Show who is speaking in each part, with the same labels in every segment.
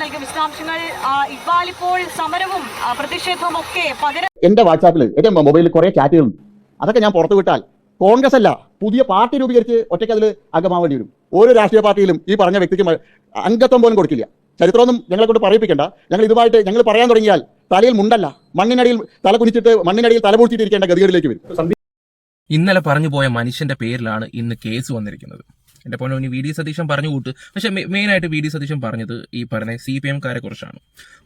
Speaker 1: നൽകിയ വിശദാംശങ്ങൾ ഇക്ബാൽ ഇപ്പോൾ സമരവും പ്രതിഷേധവും ഒക്കെ പകരം
Speaker 2: എന്റെ വാട്സാപ്പിൽ എന്റെ മൊബൈലിൽ കുറെ ചാറ്റുകളുണ്ട്. അതൊക്കെ ഞാൻ പുറത്തു വിട്ടാൽ കോൺഗ്രസ് അല്ല പുതിയ പാർട്ടി രൂപീകരിച്ച് ഒറ്റയ്ക്ക് അതിൽ അംഗമാവേണ്ടി വരും. ഓരോ രാഷ്ട്രീയ പാർട്ടിയിലും ഈ പറഞ്ഞ വ്യക്തിക്ക് അംഗത്വം പോലും കൊടുക്കില്ല. ചരിത്രമൊന്നും ഞങ്ങളെ കൊണ്ട് പറയിപ്പിക്കേണ്ട. ഞങ്ങൾ ഇതുമായിട്ട് ഞങ്ങൾ പറയാൻ തുടങ്ങിയാൽ തലയിൽ മുണ്ടല്ല. മണ്ണിനടിയിൽ തല കുനിച്ചിട്ട് മണ്ണിനടിയിൽ തല പൂഴ്ത്തിയിട്ടിരിക്കേണ്ട ഗതികളിലേക്ക് വരും.
Speaker 3: ഇന്നലെ പറഞ്ഞു പോയ മനുഷ്യന്റെ പേരിലാണ് ഇന്ന് കേസ് വന്നിരിക്കുന്നത്. എന്റെ പോലെ ഇനി വി ഡി സതീശൻ പറഞ്ഞു കൂട്ട്. പക്ഷെ മെയിൻ ആയിട്ട് വി ഡി സതീശൻ പറഞ്ഞത് ഈ പറഞ്ഞ സി പി എംകാരെ കുറിച്ചാണ്.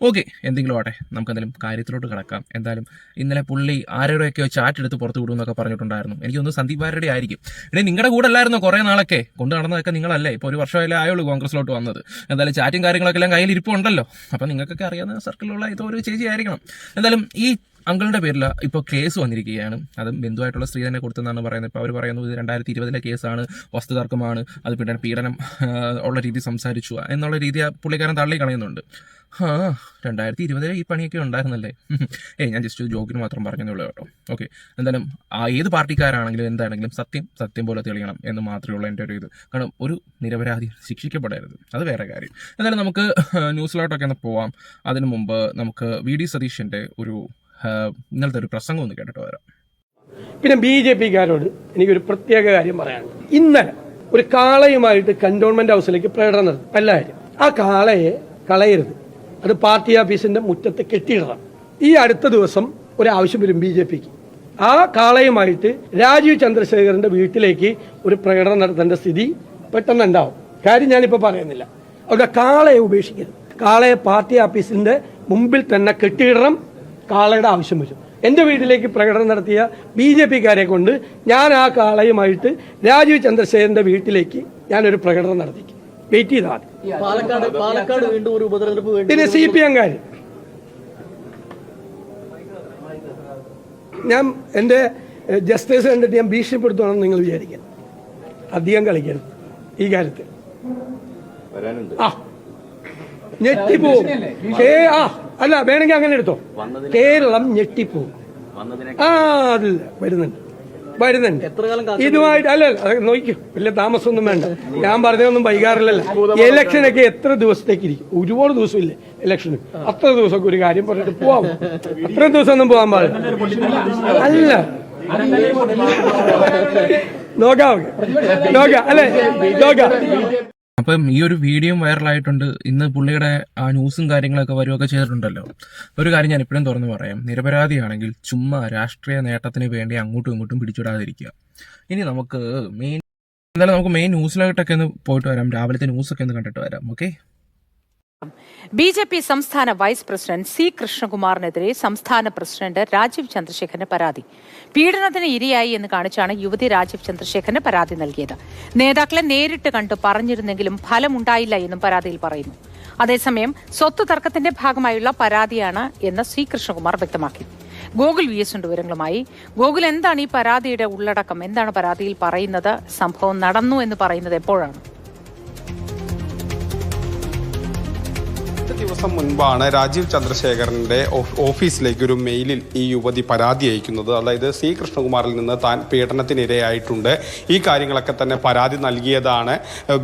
Speaker 3: ഓക്കെ എന്തെങ്കിലും ആട്ടെ നമുക്ക് എന്തായാലും കാര്യത്തിലോട്ട് കിടക്കാം. എന്തായാലും ഇന്നലെ പുള്ളി ആരോടെയൊക്കെയോ ചാറ്റ് എടുത്ത് പുറത്തു വിടും എന്നൊക്കെ പറഞ്ഞിട്ടുണ്ടായിരുന്നു. എനിക്ക് ഒന്ന് സന്ദീപ് ആരുടെ ആയിരിക്കും. ഇനി നിങ്ങളുടെ കൂടെ അല്ലായിരുന്നു കുറെ നാളൊക്കെ? കൊണ്ടു നടന്നതൊക്കെ നിങ്ങളല്ലേ? ഇപ്പോൾ ഒരു വർഷമായാലും ആയുള്ളൂ കോൺഗ്രസിലോട്ട് വന്നത്. എന്തായാലും ചാറ്റും കാര്യങ്ങളൊക്കെ എല്ലാം കയ്യിൽ ഇരിപ്പുണ്ടല്ലോ അപ്പം നിങ്ങൾക്കൊക്കെ അറിയാവുന്ന സർക്കിളിലുള്ള ഇതോ ഒരു ചേച്ചി ആയിരിക്കണം എന്തായാലും ഈ അങ്കിളിന്റെ പേരിൽ ഇപ്പോൾ കേസ് വന്നിരിക്കുകയാണ്. അത് ബന്ധുവായിട്ടുള്ള സ്ത്രീ തന്നെ കൊടുത്തെന്നാണ് പറയുന്നത്. ഇപ്പോൾ അവർ പറയുന്നു ഇത് രണ്ടായിരത്തി ഇരുപതിലെ കേസാണ് വസ്തുതർക്കമാണ് അത് പിന്നെ പീഡനം ഉള്ള രീതി സംസാരിച്ചു എന്നുള്ള രീതി പുള്ളിക്കാരൻ തള്ളി കളയുന്നുണ്ട്. ആ രണ്ടായിരത്തി ഇരുപതിലെ ഈ പണിയൊക്കെ ഉണ്ടായിരുന്നല്ലേ? ഏയ് ഞാൻ ജസ്റ്റ് ജോക്കിന് മാത്രം പറഞ്ഞതേ കേട്ടോ. ഓക്കെ എന്തായാലും ആ ഏത് പാർട്ടിക്കാരാണെങ്കിലും എന്താണെങ്കിലും സത്യം സത്യം പോലെ തെളിയണം എന്ന് മാത്രമേ ഉള്ളൂ എന്റെ ഒരു ഇത്. കാരണം ഒരു നിരപരാധി ശിക്ഷിക്കപ്പെടരുത്. അത് വേറെ കാര്യം. എന്തായാലും നമുക്ക് ന്യൂസിലോട്ടൊക്കെ ഒന്ന് പോവാം. അതിനു മുമ്പ് നമുക്ക് വി ഡി സതീഷിന്റെ ഒരു ഇന്നലത്തെ ഒരു പ്രസംഗം ഒന്ന് കേട്ടിട്ട് വരാം
Speaker 4: പിന്നെ ബി ജെ പിക്കാരോട് എനിക്കൊരു പ്രത്യേക കാര്യം പറയാനുണ്ട്. ഇന്നലെ ഒരു കാളയുമായിട്ട് കന്റോൺമെന്റ് ഹൗസിലേക്ക് പ്രകടനം നടത്തി. എല്ലാവരും ആ കാളയെ കളയരുത്. അത് പാർട്ടി ഓഫീസിന്റെ മുറ്റത്ത് കെട്ടിയിടണം. ഈ അടുത്ത ദിവസം ഒരു ആവശ്യം വരും ബി ജെ പിക്ക്. ആ കാളയുമായിട്ട് രാജീവ് ചന്ദ്രശേഖരന്റെ വീട്ടിലേക്ക് ഒരു പ്രകടനം നടത്തേണ്ട സ്ഥിതി പെട്ടെന്ന് ഉണ്ടാവും കാര്യം ഞാനിപ്പോ പറയുന്നില്ല. അവിടെ കാളയെ ഉപേക്ഷിക്കരുത്. കാളയെ പാർട്ടി ഓഫീസിന്റെ മുമ്പിൽ തന്നെ കെട്ടിയിടണം. കാളയുടെ ആവശ്യം വരും എന്റെ വീട്ടിലേക്ക് പ്രകടനം നടത്തിയ ബി ജെ പിക്കാരെ കൊണ്ട് ഞാൻ ആ കാളയുമായിട്ട് രാജീവ് ചന്ദ്രശേഖരന്റെ വീട്ടിലേക്ക് ഞാനൊരു പ്രകടനം നടത്തി. വെയിറ്റ് ചെയ്താൽ മതി.
Speaker 5: പാലക്കാട് പാലക്കാട് വീണ്ടും ഒരു ഉപതെരഞ്ഞെടുപ്പ്
Speaker 4: പിന്നെ സി പി എംകാർ ഞാൻ എന്റെ ജസ്റ്റിസ് കണ്ടിട്ട് ഞാൻ ഭീഷണിപ്പെടുത്തണമെന്ന് നിങ്ങൾ വിചാരിക്കണം അധികം കളിക്കരുത്. ഈ കാര്യത്തിൽ. ആ. ഞെട്ടിപ്പോവും കേ- ആ അല്ല വേണമെങ്കിൽ അങ്ങനെ എടുത്തോ. കേരളം ഞെട്ടിപ്പോവും ആ അതില്ല വരുന്നുണ്ട്. വരുന്നുണ്ട്.
Speaker 5: എത്ര കാലം കാത്തിരിക്കും?
Speaker 4: ഇതുമായിട്ട് അല്ല നോക്കിക്കോ വലിയ താമസമൊന്നും വേണ്ട. ഞാൻ പറഞ്ഞതൊന്നും വൈകാറില്ലല്ലോ ഇലക്ഷനൊക്കെ എത്ര ദിവസത്തേക്ക് ഇരിക്കും? ഒരുപാട് ദിവസമില്ലേ ഇലക്ഷന് അത്ര ദിവസമൊക്കെ ഒരു കാര്യം പറഞ്ഞിട്ട് പോവാം അത്ര ദിവസമൊന്നും പോകാൻ പാടില്ല. അല്ല. നോക്കാം. നോക്കാം. അല്ലേ? നോക്കാം.
Speaker 3: അപ്പം ഈ ഒരു വീഡിയോ വൈറലായിട്ടുണ്ട്. ഇന്ന് പുള്ളിയുടെ ആ ന്യൂസും കാര്യങ്ങളൊക്കെ വരുമൊക്കെ ചെയ്തിട്ടുണ്ടല്ലോ. ഒരു കാര്യം ഞാൻ ഇപ്പോഴും തുറന്നു പറയാം. നിരപരാധിയാണെങ്കിൽ ചുമ്മാ രാഷ്ട്രീയ നേട്ടത്തിന് വേണ്ടി അങ്ങോട്ടും ഇങ്ങോട്ടും പിടിച്ചിടാതിരിക്കുക. ഇനി നമുക്ക് മെയിൻ എന്തായാലും നമുക്ക് മെയിൻ ന്യൂസിലായിട്ടൊക്കെ ഒന്ന് പോയിട്ട് വരാം. രാവിലത്തെ ന്യൂസൊക്കെ ഒന്ന് കണ്ടിട്ട് വരാം. ഓക്കെ
Speaker 6: ബി ജെ പി സംസ്ഥാന വൈസ് പ്രസിഡന്റ് സി കൃഷ്ണകുമാറിനെതിരെ സംസ്ഥാന പ്രസിഡന്റ് രാജീവ് ചന്ദ്രശേഖരന് പരാതി. പീഡനത്തിന് ഇരയായി എന്ന് കാണിച്ചാണ് യുവതി രാജീവ് ചന്ദ്രശേഖരന് പരാതി നൽകിയത്. നേതാക്കളെ നേരിട്ട് കണ്ട് പറഞ്ഞിരുന്നെങ്കിലും ഫലമുണ്ടായില്ല എന്നും പരാതിയിൽ പറയുന്നു. അതേസമയം സ്വത്ത് തർക്കത്തിന്റെ ഭാഗമായുള്ള പരാതിയാണ് എന്ന് സി കൃഷ്ണകുമാർ വ്യക്തമാക്കി. ഗോകുൽ വി എസ് ഉണ്ട് വിവരങ്ങളുമായി. ഗോകുൽ എന്താണ് ഈ പരാതിയുടെ ഉള്ളടക്കം? എന്താണ് പരാതിയിൽ പറയുന്നത്? സംഭവം നടന്നു എന്ന് പറയുന്നത് എപ്പോഴാണ്?
Speaker 7: എട്ട് ദിവസം മുൻപാണ് രാജീവ് ചന്ദ്രശേഖരന്റെ ഓഫീസിലേക്ക് ഒരു മെയിലിൽ ഈ യുവതി പരാതി അയക്കുന്നത്. അതായത് സി കൃഷ്ണകുമാറിൽ നിന്ന് താൻ പീഡനത്തിനിരയായിട്ടുണ്ട്. ഈ കാര്യങ്ങളൊക്കെ തന്നെ പരാതി നൽകിയതാണ്.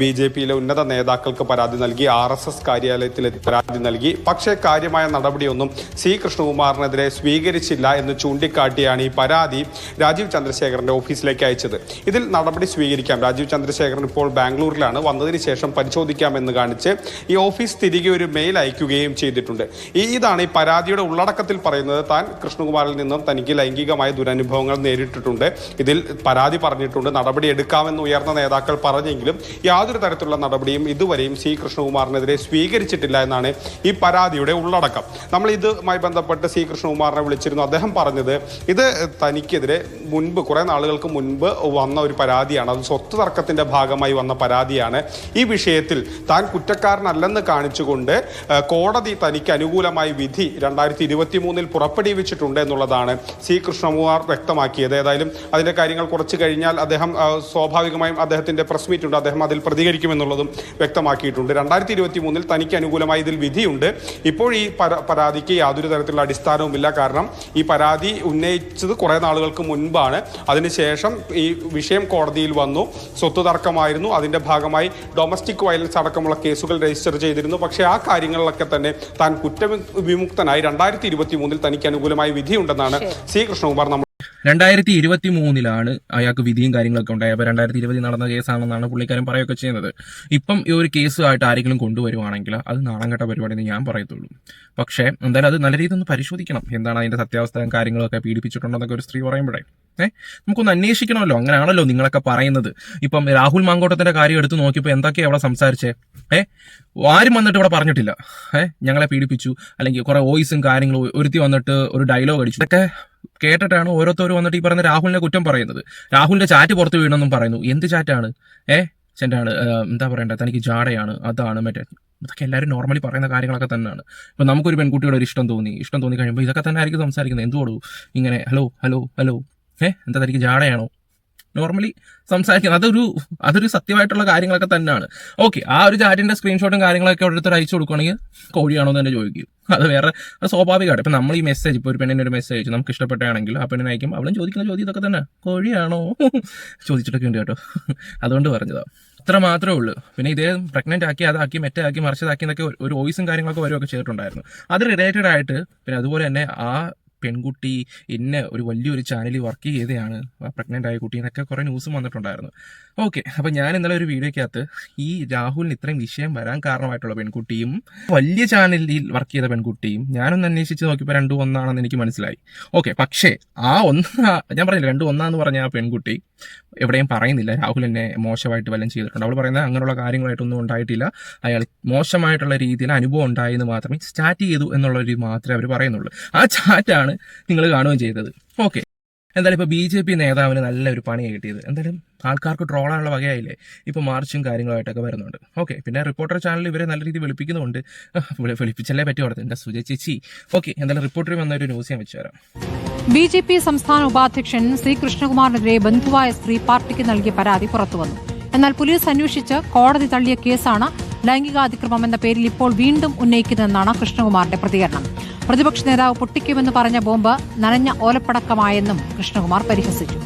Speaker 7: ബി ജെ പിയിലെ ഉന്നത നേതാക്കൾക്ക് പരാതി നൽകി ആർ എസ് എസ് കാര്യാലയത്തിൽ പരാതി നൽകി. പക്ഷേ കാര്യമായ നടപടിയൊന്നും സി കൃഷ്ണകുമാറിനെതിരെ സ്വീകരിച്ചില്ല എന്ന് ചൂണ്ടിക്കാട്ടിയാണ് ഈ പരാതി രാജീവ് ചന്ദ്രശേഖരന്റെ ഓഫീസിലേക്ക് അയച്ചത്. ഇതിൽ നടപടി സ്വീകരിക്കാം. രാജീവ് ചന്ദ്രശേഖരൻ ഇപ്പോൾ ബാംഗ്ലൂരിലാണ്. വന്നതിന് ശേഷം പരിശോധിക്കാമെന്ന് കാണിച്ച് ഈ ഓഫീസ് തിരികെ ഒരു മെയിൽ അയക്കുകയും ചെയ്തിട്ടുണ്ട്. ഈ ഇതാണ് ഈ പരാതിയുടെ ഉള്ളടക്കത്തിൽ പറയുന്നത്. താൻ കൃഷ്ണകുമാറിൽ നിന്നും തനിക്ക് ലൈംഗികമായ ദുരനുഭവങ്ങൾ നേരിട്ടിട്ടുണ്ട്. ഇതിൽ പരാതി പറഞ്ഞിട്ടുണ്ട്. നടപടി എടുക്കാമെന്ന് ഉയർന്ന നേതാക്കൾ പറഞ്ഞെങ്കിലും യാതൊരു തരത്തിലുള്ള നടപടിയും ഇതുവരെയും സി കൃഷ്ണകുമാറിനെതിരെ സ്വീകരിച്ചിട്ടില്ല എന്നാണ് ഈ പരാതിയുടെ ഉള്ളടക്കം. നമ്മൾ ഇതുമായി ബന്ധപ്പെട്ട് സി കൃഷ്ണകുമാറിനെ വിളിച്ചിരുന്നു. അദ്ദേഹം പറഞ്ഞത് ഇത് തനിക്കെതിരെ മുൻപ് കുറേ നാളുകൾക്ക് മുൻപ് വന്ന ഒരു പരാതിയാണ്. അത് സ്വത്ത് തർക്കത്തിന്റെ ഭാഗമായി വന്ന പരാതിയാണ്. ഈ വിഷയത്തിൽ താൻ കുറ്റക്കാരനല്ലെന്ന് കാണിച്ചുകൊണ്ട് കോടതി തനിക്ക് അനുകൂലമായി വിധി രണ്ടായിരത്തി ഇരുപത്തി മൂന്നിൽ പുറപ്പെടുവിച്ചിട്ടുണ്ട് എന്നുള്ളതാണ് സി കൃഷ്ണകുമാർ വ്യക്തമാക്കിയത്. ഏതായാലും അതിന്റെ കാര്യങ്ങൾ കുറച്ച് കഴിഞ്ഞാൽ അദ്ദേഹം സ്വാഭാവികമായും അദ്ദേഹത്തിന്റെ പ്രസ് മീറ്റ് ഉണ്ട്. അദ്ദേഹം അതിൽ പ്രതികരിക്കുമെന്നുള്ളതും വ്യക്തമാക്കിയിട്ടുണ്ട്. രണ്ടായിരത്തി ഇരുപത്തി മൂന്നിൽ തനിക്ക് അനുകൂലമായി ഇതിൽ വിധിയുണ്ട്. ഇപ്പോൾ ഈ പരാതിക്ക് യാതൊരു തരത്തിലുള്ള അടിസ്ഥാനവുമില്ല. കാരണം ഈ പരാതി ഉന്നയിച്ചത് കുറേ നാളുകൾക്ക് മുൻപാണ്. അതിനുശേഷം ഈ വിഷയം കോടതിയിൽ വന്നു. സ്വത്ത് തർക്കമായിരുന്നു അതിന്റെ ഭാഗമായി ഡൊമസ്റ്റിക് വയലൻസ് അടക്കമുള്ള കേസുകൾ രജിസ്റ്റർ ചെയ്തിരുന്നു. പക്ഷേ ആ കാര്യങ്ങൾ കാര്യങ്ങളിലൊക്കെ തന്നെ താൻ കുറ്റവിമുക്തനായി രണ്ടായിരത്തി ഇരുപത്തി മൂന്നിൽ തനിക്ക് അനുകൂലമായ വിധിയുണ്ടെന്നാണ് സി കൃഷ്ണകുമാർ നമ്മൾ
Speaker 3: രണ്ടായിരത്തി ഇരുപത്തി മൂന്നിലാണ് അയാൾക്ക് വിധിയും കാര്യങ്ങളൊക്കെ ഉണ്ടായത്. അപ്പോൾ രണ്ടായിരത്തി ഇരുപതിൽ നടന്ന കേസാണെന്നാണ് പുള്ളിക്കാരൻ പറയുകയൊക്കെ ചെയ്യുന്നത്. ഇപ്പം ഈ ഒരു കേസുമായിട്ട് ആരെങ്കിലും കൊണ്ടുവരുവാണെങ്കിൽ അത് നാണം കെട്ട പരിപാടി എന്ന് ഞാൻ പറയത്തുള്ളൂ. പക്ഷേ എന്തായാലും അത് നല്ല രീതിയിൽ ഒന്ന് പരിശോധിക്കണം. എന്താണ് അതിന്റെ സത്യാവസ്ഥയും കാര്യങ്ങളൊക്കെ പീഡിപ്പിച്ചിട്ടുണ്ടെന്നൊക്കെ ഒരു സ്ത്രീ പറയുമ്പോഴേ. ഏഹ് നമുക്കൊന്ന് അന്വേഷിക്കണമല്ലോ. അങ്ങനെയാണല്ലോ നിങ്ങളൊക്കെ പറയുന്നത്. ഇപ്പം രാഹുൽ മാങ്കോട്ടത്തിന്റെ കാര്യം എടുത്ത് നോക്കിയപ്പോൾ എന്തൊക്കെയാ അവിടെ സംസാരിച്ചേ? ഏഹ് ആരും വന്നിട്ട് ഇവിടെ പറഞ്ഞിട്ടില്ല. ഏഹ് ഞങ്ങളെ പീഡിപ്പിച്ചു. അല്ലെങ്കിൽ കുറെ വോയിസും കാര്യങ്ങളും ഒരുത്തി വന്നിട്ട് ഒരു ഡയലോഗ് അടിച്ചു. ഇതൊക്കെ കേട്ടിട്ടാണ് ഓരോരുത്തർ വന്നിട്ട് ഈ പറയുന്ന രാഹുലിനെ കുറ്റം പറയുന്നത്. രാഹുലിന്റെ ചാറ്റ് പുറത്ത് വീണെന്നും പറയുന്നു. എന്ത് ചാറ്റാണ് ഏ? ചെണ്ടാണ് എന്താ പറയണ്ട? തനിക്ക് ജാടയാണ് അതാണ് മറ്റേ. ഇതൊക്കെ എല്ലാവരും നോർമലി പറയുന്ന കാര്യങ്ങളൊക്കെ തന്നെയാണ്. ഇപ്പൊ നമുക്കൊരു പെൺകുട്ടിയുടെ ഒരു ഇഷ്ടം തോന്നി. ഇഷ്ടം തോന്നി കഴിയുമ്പോൾ ഇതൊക്കെ തന്നെ ആയിരിക്കും സംസാരിക്കുന്നത്. എന്തുകൊടു ഇങ്ങനെ ഹലോ ഹലോ ഹലോ ഏ എന്താ തനിക്ക് ജാടയാണോ? നോർമലി സംസാരിക്കുന്നത് അതൊരു അതൊരു സത്യമായിട്ടുള്ള കാര്യങ്ങളൊക്കെ തന്നെയാണ്. ഓക്കെ ആ ഒരു ചാറ്റിന്റെ സ്ക്രീൻഷോട്ടും കാര്യങ്ങളൊക്കെ ഓരോരുത്തർ അയച്ചു കൊടുക്കുകയാണെങ്കിൽ കോഴിയാണോ എന്ന് തന്നെ ചോദിക്കും. അത് വേറെ സ്വാഭാവികമായിട്ട് ഇപ്പം നമ്മൾ ഈ മെസ്സേജ് ഇപ്പോൾ ഒരു പെണ്ണിന് ഒരു മെസ്സേജ് നമുക്ക് ഇഷ്ടപ്പെട്ടാണെങ്കിൽ ആ പെണ്ണിനെ അയക്കും. അവളും ചോദിക്കുന്ന ചോദ്യം ഇതൊക്കെ തന്നെ. കോഴിയാണോ? ചോദിച്ചിട്ടൊക്കെ ഉണ്ട് കേട്ടോ. അതുകൊണ്ട് പറഞ്ഞതാ. അത്ര മാത്രമേ ഉള്ളൂ. പിന്നെ ഇതേ പ്രഗ്നന്റ് ആക്കി അതാക്കി മെറ്റാക്കി മറിച്ചതാക്കി എന്നൊക്കെ ഒരു വോയിസും കാര്യങ്ങളൊക്കെ വരുമൊക്കെ ചെയ്തിട്ടുണ്ടായിരുന്നു. അത് റിലേറ്റഡ് ആയിട്ട് പിന്നെ അതുപോലെ തന്നെ ആ പെൺകുട്ടി ഇന്ന ഒരു വലിയൊരു ചാനലിൽ വർക്ക് ചെയ്തതാണ് പ്രഗ്നന്റ് ആയ കുട്ടി എന്നൊക്കെ കുറേ ന്യൂസും വന്നിട്ടുണ്ടായിരുന്നു. ഓക്കെ അപ്പം ഞാൻ ഇന്നലെ ഒരു വീഡിയോക്കകത്ത് ഈ രാഹുലിന് ഇത്രയും വിഷയം വരാൻ കാരണമായിട്ടുള്ള പെൺകുട്ടിയും വലിയ ചാനലിൽ വർക്ക് ചെയ്ത പെൺകുട്ടിയും ഞാനൊന്ന് അന്വേഷിച്ച് നോക്കിയപ്പോൾ രണ്ടും ഒന്നാണെന്ന് എനിക്ക് മനസ്സിലായി. ഓക്കെ പക്ഷേ ആ ഒന്ന് ഞാൻ പറഞ്ഞില്ല രണ്ടും ഒന്നാന്ന് പറഞ്ഞ ആ പെൺകുട്ടി എവിടെയും പറയുന്നില്ല. രാഹുൽ എന്നെ മോശമായിട്ട് വല്ലതും ചെയ്തിട്ടുണ്ട്? അവൾ പറയുന്നത് അങ്ങനെയുള്ള കാര്യങ്ങളായിട്ടൊന്നും ഉണ്ടായിട്ടില്ല. അയാൾ മോശമായിട്ടുള്ള രീതിയിൽ അനുഭവം ഉണ്ടായെന്ന് മാത്രമേ ചാറ്റ് ചെയ്തു എന്നുള്ള ഒരു മാത്രമേ അവർ പറയുന്നുള്ളൂ. ആ ചാറ്റാണ് നിങ്ങൾ കാണുകയും ചെയ്തത്. ഓക്കെ എന്തായാലും ഇപ്പോൾ ബി ജെ പി നേതാവിന് നല്ലൊരു പണി കിട്ടിയത്. എന്തായാലും ആൾക്കാർക്ക് ട്രോളാനുള്ള വകയായില്ലേ? ഇപ്പോൾ മാർച്ചും കാര്യങ്ങളായിട്ടൊക്കെ വരുന്നുണ്ട്. ഓക്കെ പിന്നെ റിപ്പോർട്ടർ ചാനൽ ഇവരെ നല്ല രീതിയിൽ വിളിപ്പിക്കുന്നുണ്ട് വിളിപ്പിച്ചല്ലേ പറ്റി ഓർത്ത് എന്റെ സുജയ് ചേച്ചി? ഓക്കെ എന്തായാലും റിപ്പോർട്ടർ വന്ന ഒരു ന്യൂസ് ഞാൻ വെച്ചു തരാം.
Speaker 8: ബി ജെ പി സംസ്ഥാന ഉപാധ്യക്ഷൻ സി കൃഷ്ണകുമാറിനെതിരെ ബന്ധുവായ സ്ത്രീ പാർട്ടിക്ക് നൽകിയ പരാതി പുറത്തുവന്നു എന്നാൽ പോലീസ് അന്വേഷിച്ച് കോടതി തള്ളിയ കേസാണ് ലൈംഗികാതിക്രമം എന്ന പേരിൽ ഇപ്പോൾ വീണ്ടും ഉന്നയിക്കുന്നതെന്നാണ് കൃഷ്ണകുമാറിന്റെ പ്രതികരണം. പ്രതിപക്ഷ നേതാവ് പൊട്ടിക്കുമെന്ന് പറഞ്ഞ ബോംബ് നനഞ്ഞ ഓലപ്പടക്കമായെന്നും കൃഷ്ണകുമാർ പരിഹസിച്ചു.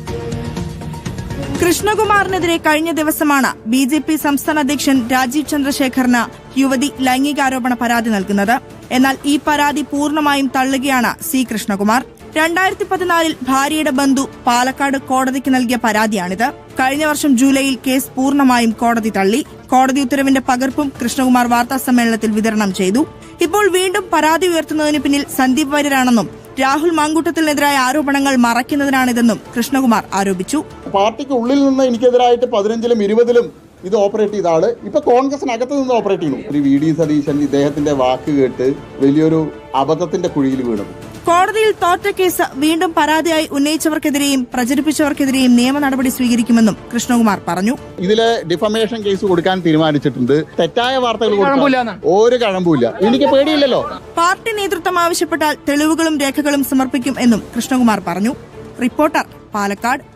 Speaker 9: കൃഷ്ണകുമാറിനെതിരെ കഴിഞ്ഞ ദിവസമാണ് ബി ജെ പി സംസ്ഥാന അധ്യക്ഷൻ രാജീവ് ചന്ദ്രശേഖറിന് യുവതി ലൈംഗികാരോപണ പരാതി നൽകുന്നത്. എന്നാൽ ഈ പരാതി പൂർണമായും തള്ളുകയാണ് സി കൃഷ്ണകുമാർ. രണ്ടായിരത്തി പതിനാലിൽ ഭാര്യയുടെ ബന്ധു പാലക്കാട് കോടതിക്ക് നൽകിയ പരാതിയാണിത്. കഴിഞ്ഞ വർഷം ജൂലൈയിൽ കേസ് പൂർണമായും കോടതി തള്ളി. കോടതി ഉത്തരവിന്റെ പകർപ്പും കൃഷ്ണകുമാർ വാർത്താ സമ്മേളനത്തിൽ വിതരണം ചെയ്തു. ഇപ്പോൾ വീണ്ടും പരാതി ഉയർത്തുന്നതിന് പിന്നിൽ സന്ദീപ് വര്യരാണെന്നും രാഹുൽ മാങ്കൂട്ടത്തിനെതിരായ ആരോപണങ്ങൾ മറയ്ക്കുന്നതിനാണിതെന്നും കൃഷ്ണകുമാർ ആരോപിച്ചു.
Speaker 2: പാർട്ടിക്ക് ഉള്ളിൽ നിന്ന് എനിക്കെതിരായിട്ട് പതിനഞ്ചിലും ഇരുപതിലും ഇത് ഓപ്പറേറ്റ് ചെയ്ത ആൾ ഇപ്പൊ കോൺഗ്രസിനകത്ത് നിന്ന് ഓപ്പറേറ്റ് ചെയ്യുന്നു ഒരു വി ഡി സതീശൻ ഇദ്ദേഹത്തിന്റെ വാക്ക് കേട്ട് വലിയൊരു അബദ്ധത്തിന്റെ കുഴിയിൽ വീണു.
Speaker 9: കോടതിയിൽ തോറ്റ കേസ് വീണ്ടും പരാതിയായി ഉന്നയിച്ചവർക്കെതിരെയും പ്രചരിപ്പിച്ചവർക്കെതിരെയും നിയമ നടപടി സ്വീകരിക്കുമെന്നും കൃഷ്ണകുമാർ പറഞ്ഞു.
Speaker 2: ഇതിൽ ഡിഫമേഷൻ കേസ് കൊടുക്കാൻ തീരുമാനിച്ചിട്ടുണ്ട്. തെറ്റായ വാർത്തകൾ ഒരു കഴമ്പുമില്ല. എനിക്ക് പേടിയില്ലല്ലോ.
Speaker 9: പാർട്ടി നേതൃത്വം ആവശ്യപ്പെട്ടാൽ തെളിവുകളും രേഖകളും സമർപ്പിക്കും എന്നും കൃഷ്ണകുമാർ പറഞ്ഞു. റിപ്പോർട്ടർ പാലക്കാട്.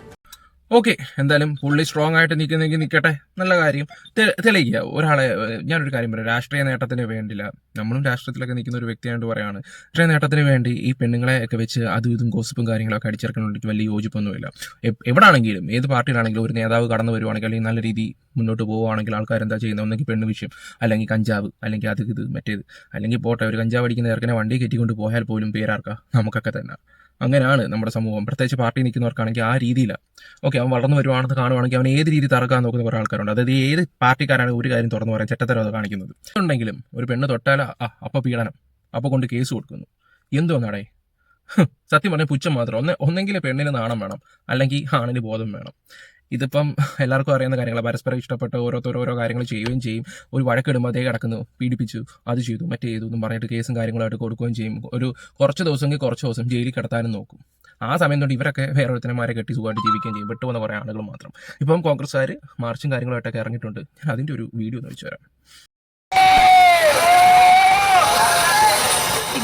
Speaker 3: ഓക്കെ എന്തായാലും പുള്ളി സ്ട്രോങ് ആയിട്ട് നിൽക്കുന്നെങ്കിൽ നിൽക്കട്ടെ നല്ല കാര്യം. തെളിയിക്കുക ഒരാളെ ഞാനൊരു കാര്യം പറയാം. രാഷ്ട്രീയ നേട്ടത്തിന് വേണ്ടില്ല. നമ്മളും രാഷ്ട്രീയത്തിലൊക്കെ നിൽക്കുന്ന ഒരു വ്യക്തിയായിട്ട് പറയാണ്. രാഷ്ട്രീയ നേട്ടത്തിന് വേണ്ടി ഈ പെണ്ണുങ്ങളെ ഒക്കെ വെച്ച് അതും ഇതും ഗോസിപ്പും കാര്യങ്ങളൊക്കെ അടിച്ചിറക്കണമെങ്കിൽ വലിയ യോജിപ്പൊന്നുമില്ല. എവിടാണെങ്കിലും ഏത് പാർട്ടിയിലാണെങ്കിലും ഒരു നേതാവ് കടന്നു വരുവാണെങ്കിൽ അല്ലെങ്കിൽ നല്ല രീതി മുന്നോട്ട് പോവുകയാണെങ്കിൽ ആൾക്കാർ എന്താ ചെയ്യുന്നത്? ഒന്നെങ്കിൽ പെണ്ണ് വിഷയം അല്ലെങ്കിൽ കഞ്ചാവ് അല്ലെങ്കിൽ അത് ഇത് മറ്റേത്. അല്ലെങ്കിൽ പോട്ടെ ഒരു കഞ്ചാവ് അടിക്കുന്ന നേർക്കനെ വണ്ടി കെട്ടിക്കൊണ്ട് പോയാൽ പോലും പേരാർക്കാം? നമുക്കൊക്കെ തന്നെ. അങ്ങനെയാണ് നമ്മുടെ സമൂഹം. പ്രത്യേകിച്ച് പാർട്ടി നിൽക്കുന്നവർക്കാണെങ്കിൽ ആ രീതിയിലാണ് ഓക്കെ അവൻ വളർന്നു വരുവാണെന്ന് കാണുവാണെങ്കിൽ അവൻ ഏത് രീതി തറക്കാൻ നോക്കുന്ന കുറേ ആൾക്കാരുണ്ട്. അതായത് ഏത് പാർട്ടിക്കാരാണ് ഒരു കാര്യം തുറന്നു പറയാൻ ചെറ്റത്തരം അത് കാണിക്കുന്നത്? ഉണ്ടെങ്കിലും ഒരു പെണ്ണ് തൊട്ടാൽ ആ അപ്പോൾ പീഡനം അപ്പോൾ കൊണ്ട് കേസ് കൊടുക്കുന്നു. എന്തോന്നാടേ സത്യം പറഞ്ഞാൽ പുച്ഛം മാത്രം. ഒന്ന് ഒന്നെങ്കിൽ പെണ്ണിന് നാണം വേണം. അല്ലെങ്കിൽ ആണിന് ബോധം വേണം. ഇതിപ്പം എല്ലാവർക്കും അറിയുന്ന കാര്യങ്ങൾ പരസ്പരം ഇഷ്ടപ്പെട്ട ഓരോരുത്തർ ഓരോ കാര്യങ്ങൾ ചെയ്യുകയും ചെയ്യും. ഒരു വഴക്കിടുമ്പോൾ അതേ കിടക്കുന്നു. പീഡിപ്പിച്ചു അത് ചെയ്തു മറ്റേ ചെയ്തു എന്നും പറഞ്ഞിട്ട് കേസും കാര്യങ്ങളായിട്ട് കൊടുക്കുകയും ചെയ്യും. ഒരു കുറച്ച് ദിവസമെങ്കിൽ കുറച്ച് ദിവസം ജയിലിൽ കിടത്താനും നോക്കും. ആ സമയം തൊട്ട് ഇവരൊക്കെ വേറെ ഒരുത്തനമാരെ കെട്ടി സുഖമായിട്ട് ജീവിക്കുകയും ചെയ്യും. വിട്ടുപോകുന്ന കുറേ ആളുകൾ മാത്രം. ഇപ്പം കോൺഗ്രസ്സുകാർ മാർച്ചും കാര്യങ്ങളായിട്ടൊക്കെ ഇറങ്ങിയിട്ടുണ്ട്. ഞാൻ അതിന്റെ ഒരു വീഡിയോ ഒന്ന് വെച്ച്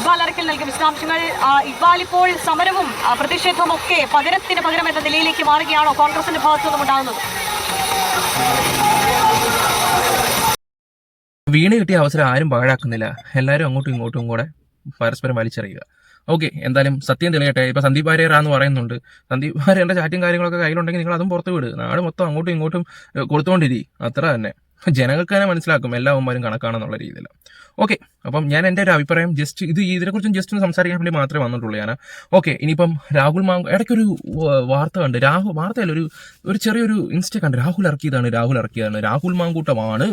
Speaker 1: ഇക്ബാൽ അറക്കൽ നൽകിയ വിശദാംശങ്ങൾ ഇക്ബാൽ ഇപ്പോൾ സമരവും പ്രതിഷേധവും ഒക്കെ പകരത്തിന് പകരം എന്ന നിലയിലേക്ക് മാറുകയാണോ? കോൺഗ്രസിന്റെ ഭാഗത്തു നിന്നും ഉണ്ടാകുന്നത്?
Speaker 3: വീണ് കിട്ടിയ അവസരം ആരും പാഴാക്കുന്നില്ല. എല്ലാവരും അങ്ങോട്ടും ഇങ്ങോട്ടും കൂടെ പരസ്പരം വലിച്ചെറിയുക. ഓക്കെ എന്തായാലും സത്യം തെളിയട്ടെ. ഇപ്പൊ സന്ദീപ് വാര്യറാന്ന് പറയുന്നുണ്ട്. സന്ദീപ് വാര്യന്റെ ചാറ്റും കാര്യങ്ങളൊക്കെ കയ്യിലുണ്ടെങ്കിൽ നിങ്ങൾ അതും പുറത്ത് വിട്. നാട് മൊത്തം അങ്ങോട്ടും ഇങ്ങോട്ടും ഏഹ്, കൊടുത്തോണ്ടിരി. അത്ര തന്നെ. ജനങ്ങൾക്ക് തന്നെ മനസ്സിലാക്കും എല്ലാ അവന്മാരും കണക്കാണെന്നുള്ള രീതിയിൽ ഓക്കെ അപ്പം ഞാൻ എന്റെ ഒരു അഭിപ്രായം ജസ്റ്റ് ഇത് ഇതിനെക്കുറിച്ചും ജസ്റ്റ് ഒന്ന് സംസാരിക്കാൻ വേണ്ടി മാത്രമേ വന്നിട്ടുള്ളൂ ഞാൻ ഓക്കെ ഇനിയിപ്പം രാഹുൽ മാങ്കോ ഇടയ്ക്കൊരു വാർത്ത കണ്ട്. രാഹുൽ വാർത്തയല്ല ഒരു ഒരു ചെറിയൊരു ഇൻസ്റ്റ കണ്ട്. രാഹുൽ ഇറക്കിയതാണ് രാഹുൽ ഇറക്കിയതാണ്. രാഹുൽ മാങ്കൂട്ടമാണ്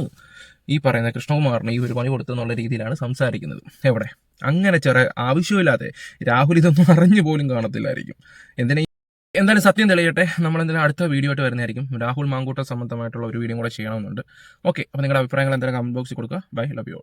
Speaker 3: ഈ പറയുന്ന കൃഷ്ണകുമാറിന് ഈ ഒരു പണി കൊടുത്തെന്നുള്ള രീതിയിലാണ് സംസാരിക്കുന്നത്. എവിടെ? അങ്ങനെ ചെറിയ ആവശ്യമില്ലാതെ രാഹുൽ ഇതൊന്നും അറിഞ്ഞു പോലും കാണത്തില്ലായിരിക്കും. എന്തിനാ എന്തായാലും സത്യം തെളിയട്ടെ. നമ്മൾ എന്തായാലും അടുത്ത വീഡിയോ ആയിട്ട് വരുന്നതായിരിക്കും. രാഹുൽ മാങ്കൂട്ട സംബന്ധമായിട്ടുള്ള ഒരു വീഡിയോ കൂടെ ചെയ്യണമെന്നുണ്ട്. ഓക്കെ അപ്പോൾ നിങ്ങളുടെ അഭിപ്രായങ്ങൾ എന്തായാലും കമന്റ് ബോക്സിൽ കൊടുക്കുക. Bye love you